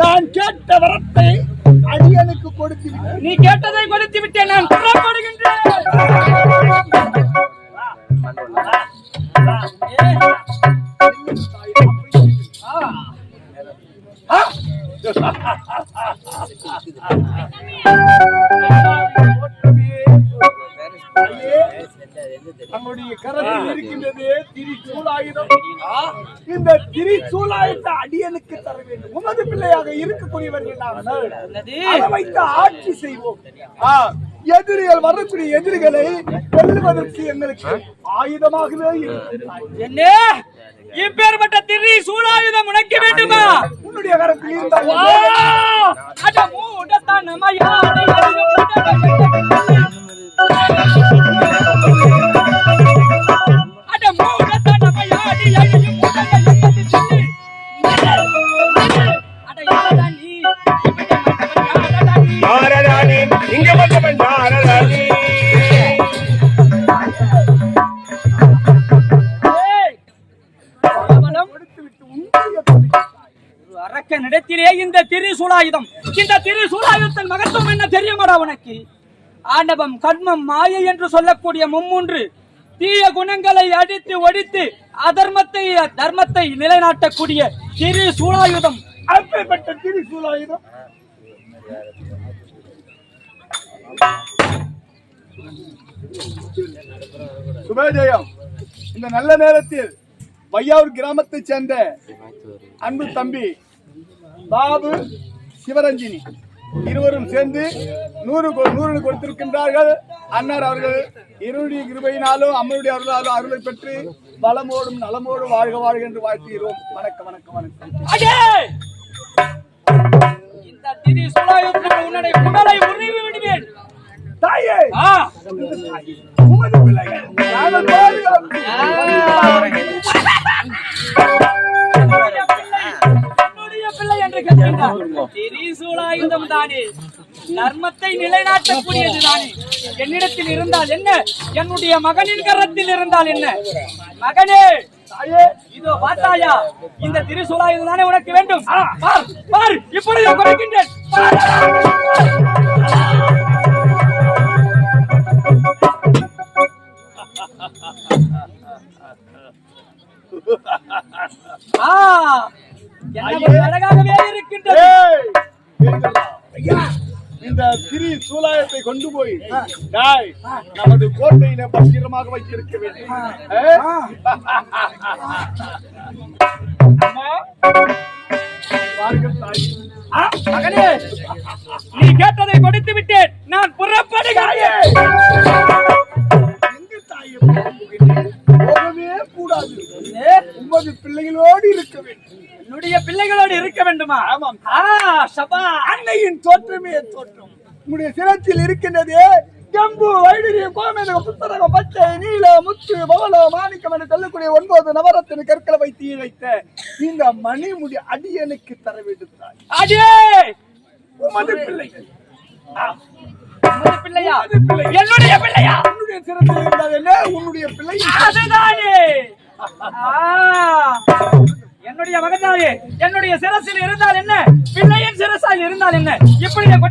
நான் கேட்ட வரத்தை அடியனுக்கு கொடுத்து நீ கேட்டதை கொடுத்து விட்டேன் நான் புறப்படுகின்றேன் இந்த திரிசூலாயுத அடியனுக்கு தர வேண்டும். உமது பிள்ளையாக இருக்கக்கூடியவர்கள் நாங்கள் வைத்து ஆட்சி செய்வோம். எதிரிகள் வரக்கூடிய எதிரிகளை வெல்லுவதற்கு எங்களுக்கு ஆயுதமாகவே என்ன? இப்பேற்பட்ட திரி சூழாயுதம் உனக்கு வேண்டுமா? உன்னுடைய கரத்தில் இருந்தால் வா! இந்த திரு இந்த மகத்துவம் என்ன தெரியுமாடா உனக்கு? ஆண்டவம் கர்மம் மாயை என்று சொல்லக்கூடிய மும்மூன்று தீய குணங்களை அடித்து ஒடித்து அதர்மத்தை தர்மத்தை நிலைநாட்டக்கூடிய திரு திரிசூலாயுதம் அப்பேற்பட்ட திரிசூலாயுதம் சுபஜயம் இந்த நல்ல நேரத்தில் வையாவூர் கிராமத்தைச் சேர்ந்த அன்பு தம்பி பாபு சிவரஞ்சினி. இருவரும் சேர்ந்து நூறு நூறு கொடுத்திருக்கின்றார்கள். அன்னார் அவர்கள் இருடைய கிருபையினாலும் அம்மனுடைய அருளாலும் அருளை பெற்று பலமோடும் நலமோடும் வாழ்க வாழ்க என்று வாழ்த்துகிறோம். வணக்கம் வணக்கம் வணக்கம். உன்னுடைய உடலை உருவி விடுவேன். தாயே! உமது பிள்ளைகள். திரிசூலாயுதம் தானே தர்மத்தை நிலைநாட்டக்கூடியது தானே. என்னிடத்தில் இருந்தால் என்ன? என்னுடைய மகனின் கரத்தில் இருந்தால் என்ன? மகனே இதோ பார்த்தாயா? இந்த திரிசூலாயுதம் தானே உனக்கு வேண்டும். பார் பார் இப்பொழுது கொடுக்கின்றேன் பார். அழகாகவே இருக்கின்றது. இந்த திரி சூலாயத்தை கொண்டு போய் டாய், நமது கோட்டையில பத்திரமாக வைத்திருக்க வேண்டும். மகனே நீ கேட்டதை கொடுத்து விட்டேன். நான் புறப்படுகிறேன்? போகவே கூடாது. உமது பிள்ளைகளோடு இருக்க என்னுடைய பிள்ளைகளோடு இருக்க வேண்டுமா? ஆமாம். சபா அன்னையின் தோற்றமே தோற்றம். உங்களுடைய சிரத்தில் இருக்கின்றது கம்பு வைடரிய கோமேதக புத்தரகம் பச்சை நீல முத்து பவள மாணிக்கம் என்று சொல்லக்கூடிய ஒன்பது நவரத்தின கற்களை வைத்து இழைத்த இந்த மணிமுடி அடியனுக்கு தர வேண்டும். அடே உமது பிள்ளைகள் பிள்ளையா. என்னுடைய பிள்ளையா? உன்னுடைய என்ன? உன்னுடைய பிள்ளை. அதுதானே. என்னுடைய மகனாரே என்னுடைய சிரசில் இருந்தால் என்ன? பிள்ளையின் சிரசால் இருந்தால் என்ன? இப்படி நான்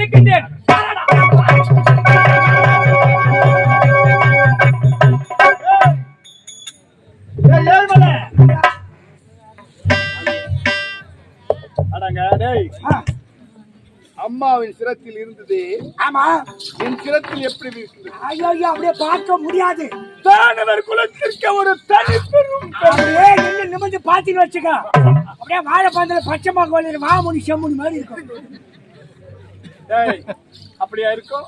டேய். அம்மாவின் சிரத்தில் இருந்தது ஆமா. என் சிரத்தில் எப்படி ஐயோ ஐயோ, அப்படியே பார்க்க முடியாது. தானவர் குலத்திற்கு ஒரு தனி பெரும் நிமிர்ந்து பாத்தின்னு வச்சுக்க. அப்படியே வாழைப்பழத்துல பச்சை மாக்கோலில் மாமுனி செம்முனி மாதிரி இருக்கும். அப்படியா இருக்கும்?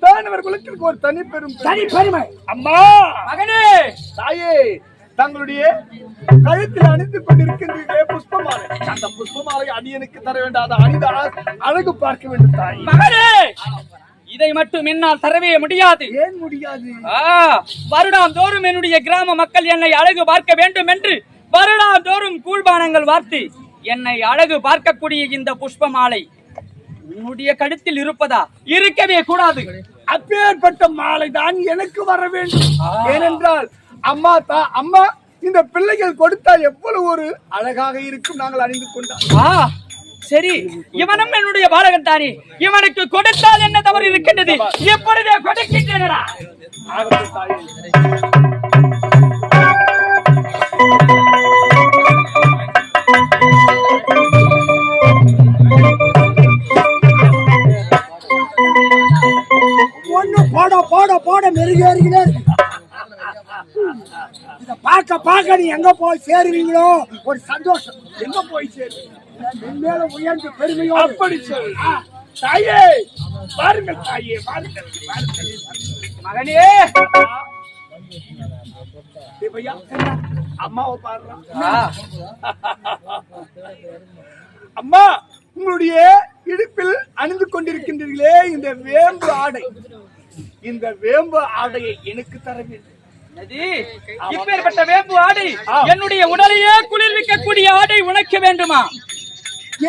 தானவர் குலத்திற்கு ஒரு தனி பெரும் தனி பெருமை. அம்மா! மகனே! தாயே தங்களுடைய கழுத்தில் அணிந்து கொண்டிருக்கின்றீர்களே புஷ்பமாலை. அந்த புஷ்பமாலை அடியனுக்கு தர அணிந்த அழ- அழகு பார்க்க வேண்டும் தாய். மகனே! இதை மட்டும் என்னால் தரவே முடியாது. ஏன் முடியாது? வருடாம் தோறும் என்னுடைய கிராம மக்கள் என்னை அழகு பார்க்க வேண்டும் என்று வருடாம் தோறும் கூழ்பானங்கள் வார்த்து என்னை அழகு பார்க்கக்கூடிய இந்த புஷ்ப மாலை உன்னுடைய கழுத்தில் இருப்பதா? இருக்கவே கூடாது. அப்பேற்பட்ட மாலை தான் எனக்கு வர வேண்டும். ஏனென்றால் அம்மா தா அம்மா இந்த பிள்ளைகள் கொடுத்தால் எவ்வளவு ஒரு அழகாக இருக்கும் நாங்கள் அணிந்து கொண்டால். ஆ. சரி இவனும் என்னுடைய பாலகன் தானே. இவனுக்கு கொடுத்தால் என்ன தவறு இருக்கின்றது? எப்பொழுதே கொடுக்கின்றனடா. ஆகட்டும் தாயே. ஒண்ணு போட போட போட மெருகேறிக்கிட்டே இருக்கு பார்க்க பார்க்க நீ எங்க போய் சேருவீங்களோ? ஒரு சந்தோஷம். எங்க போய் சேருவீங்க? மேல உயர்ந்து பெருமையோடு அப்படி சொல் தாயே பாருங்கள் தாயே பாருங்கள் பாருங்கள் மகனே! அம்மாவை பாடுறான் அம்மா உங்களுடைய இடுப்பில் அணிந்து கொண்டிருக்கின்றீர்களே இந்த வேம்பு ஆடை. இந்த வேம்பு ஆடையை எனக்கு தர வேண்டும்? இப்பேற்பட்ட வேம்பு ஆடை என்னுடைய உடலையே குளிர்விக்கக்கூடிய ஆடை உனக்கு வேண்டுமா?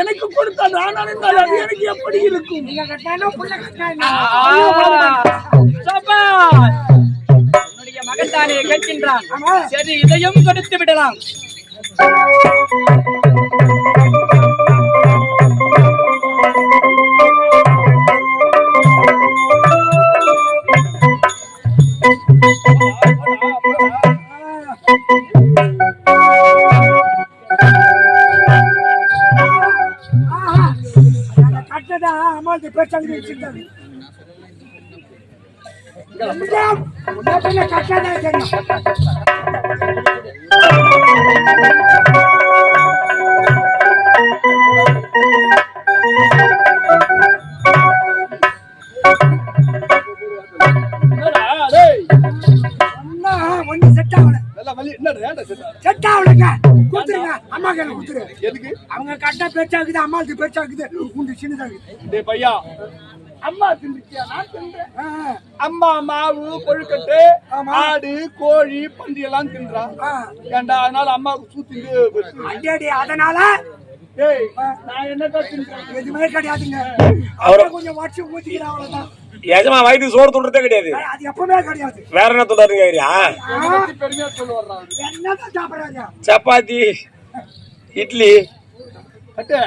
எனக்கு கொடுத்தா நான் அணிந்தால் அது எனக்கு எப்படி இருக்கும். என்னுடைய மகன் தானே கேட்கின்றான். சரி இதையும் கொடுத்து விடலாம். செட் ஆகலைங்க கொடுத்துருங்க. அம்மா கையில கொடுத்துரு. எதுக்கு? அவங்க கட்ட பேச்சாக்குது அம்மாவுக்கு பேச்சாக்குது உண்டு சின்னதாகுது. டேய் பையா அம்மா தின்றுச்சியா நான் தின்றேன். ஆ, அம்மா மாவு கொழுக்கட்டை. ஆடு கோழி பன்றி எல்லாம் தின்றா. ஆ. ஏன்டா அதனால அம்மாவுக்கு சூத்திட்டு அடேடி அதனால? டேய் நான் என்னதான் தின்றேன்? எதுவுமே கிடையாதுங்க. அவரை- கொஞ்சம் வச்சு ஊத்திக்கிறேன் அவ்வளவுதான். எஜமா வயிற்று சோறு துண்டுறதே கிடையாது. அது எப்பவுமே கிடையாது. வேற என்ன துண்டாருங்க சப்பாத்தி இட்லி அட்டே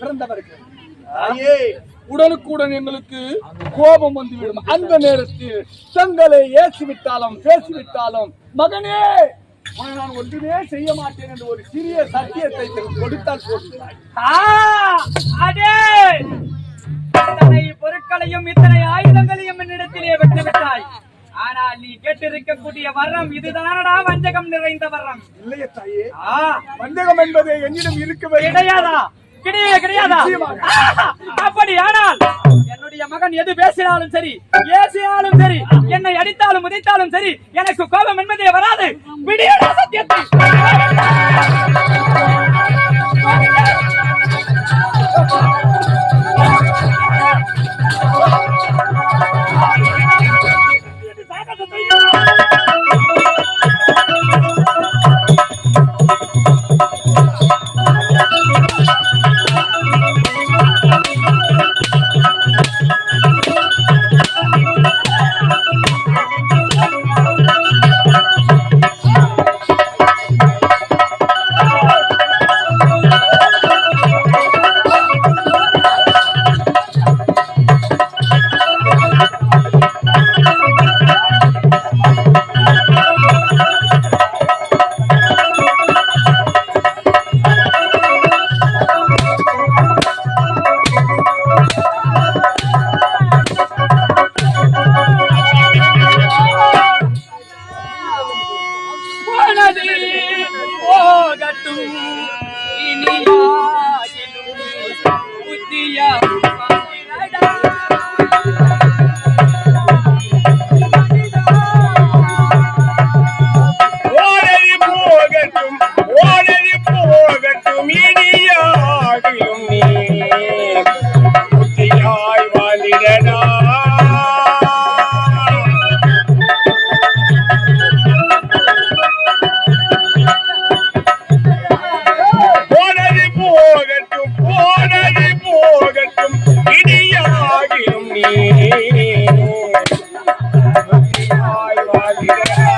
பிறந்தவர்கள். ஐயே உடனுக்குடன் எங்களுக்கு கோபம் வந்துவிடும். அந்த நேரத்தில் தங்களை ஏசி விட்டாலும் பேசிவிட்டாலும் மகனே நான் ஒன்றுமே செய்ய மாட்டேன் என்று ஒரு சிறிய சத்தியத்தை கொடுத்தால் இத்தனை பொருட்களையும் இத்தனை ஆயுதங்களையும் என்னிடத்திலே விட்டு விட்டாய் ஆனால் நீ கேட்டிருக்கக்கூடிய வரம் இதுதானடா வஞ்சகம் நிறைந்த வரம். இல்லையே தாயே. ஆ. வஞ்சகம் என்பது என்னிடம் இருக்கவே கிடையாதா? கிடையவே கிடையாதா? அப்படி ஆனால் என்னுடைய மகன் எது பேசினாலும் சரி ஏசினாலும் சரி என்னை அடித்தாலும் உதைத்தாலும் சரி எனக்கு கோபம் என்பதே வராது. விடியடா சத்தியத்தை.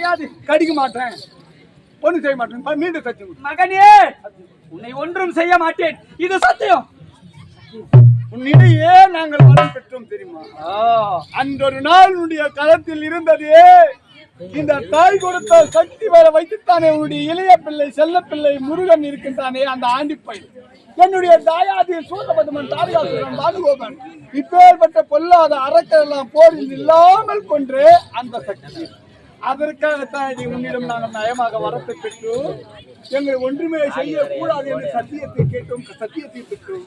கிடையாது கடிக்க மாட்டேன். ஒண்ணும் செய்ய மாட்டேன். மீண்டும் சத்தியம். மகனே உன்னை ஒன்றும் செய்ய மாட்டேன். இது சத்தியம். உன்னிடையே நாங்கள் வரம் பெற்றோம் தெரியுமா? அன்றொரு நாள் உன்னுடைய களத்தில் இருந்ததே. இந்த தாய் கொடுத்த சக்தி வர வைத்துத்தானே. உன்னுடைய இளைய பிள்ளை செல்ல பிள்ளை முருகன் இருக்கின்றானே. அந்த ஆண்டிப்பை என்னுடைய தாயாதி சூதபதமன் தாரிகாசுரன் பாதுகோபன் இப்பேற்பட்ட பொல்லாத அரக்கெல்லாம் போரில் இல்லாமல் கொன்று அந்த சக்தி. அதற்காகத்தான் நீ உன்னிடம் நாங்கள் நயமாக வரத்தை பெற்று எங்கள் ஒன்றுமே செய்யக்கூடாது என்று சத்தியத்தை கேட்டோம். சத்தியத்தை பெற்றோம்.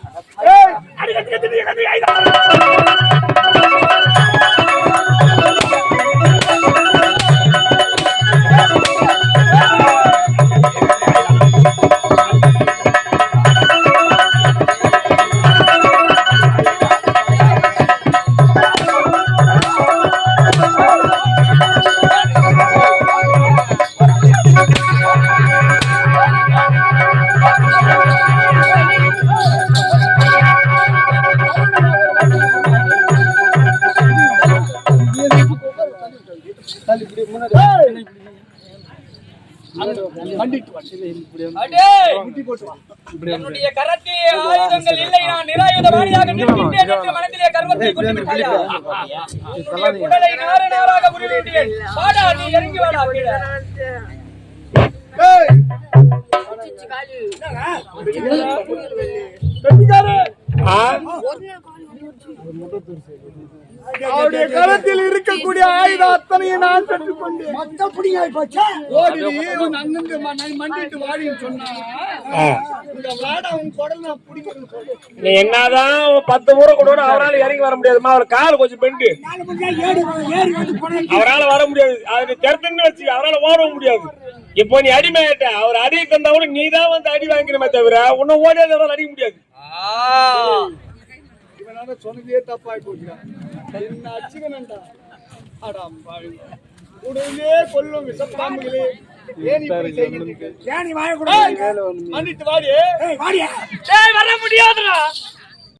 என்னுடைய கரத்திலே ஆயுதங்கள் இல்லை. நான் நிராயுதபாணியாக நிற்கின்றேன் என்று மனதிலே கர்வத்தை கொண்டு விட்டாயா உன்னுடைய குடலை நார நாராக உருவிட்டேன். வாடா நீ இறங்கி வாடா கீழே ஏய். அவருடைய கரத்தில் இருக்கக்கூடிய ஆயுதம் அத்தனையும் நான் பெற்றுக்கொண்டேன் மொத்த புடிங்க போச்சா ஓடி இவன் அங்கிருந்து ம- நான் மண்டிட்டு வாடின்னு சொன்னா இந்த வாடா உன் குடல் நான் பிடிக்கணும்னு சொல்லு நீ என்னதான் பத்து கொண்டு வந்து அவரால் இறங்கி வர முடியாதுமா அவர் கால் கொஞ்சம் பெண்டு. அவரால் வர முடியாது. அது திறத்துன்னு வச்சு அவரால் ஓடவும் முடியாது. இப்போ நீ அடிமை ஆயிட்ட. அவர் அடி தந்தா கூட நீ தான் வந்து அடி வாங்கிக்கணுமே தவிர உன்னை ஓடியாத அடிக்க முடியாது. இவனால சொன்னதே தப்பாய் போச்சுடா என்ன அச்சுக்கணும்டா அடாம் பாவி உடனே கொல்லும் விஷப்பாம்புகளே வாடி. ஏய் வாடியா? டேய் வர முடியாதுடா.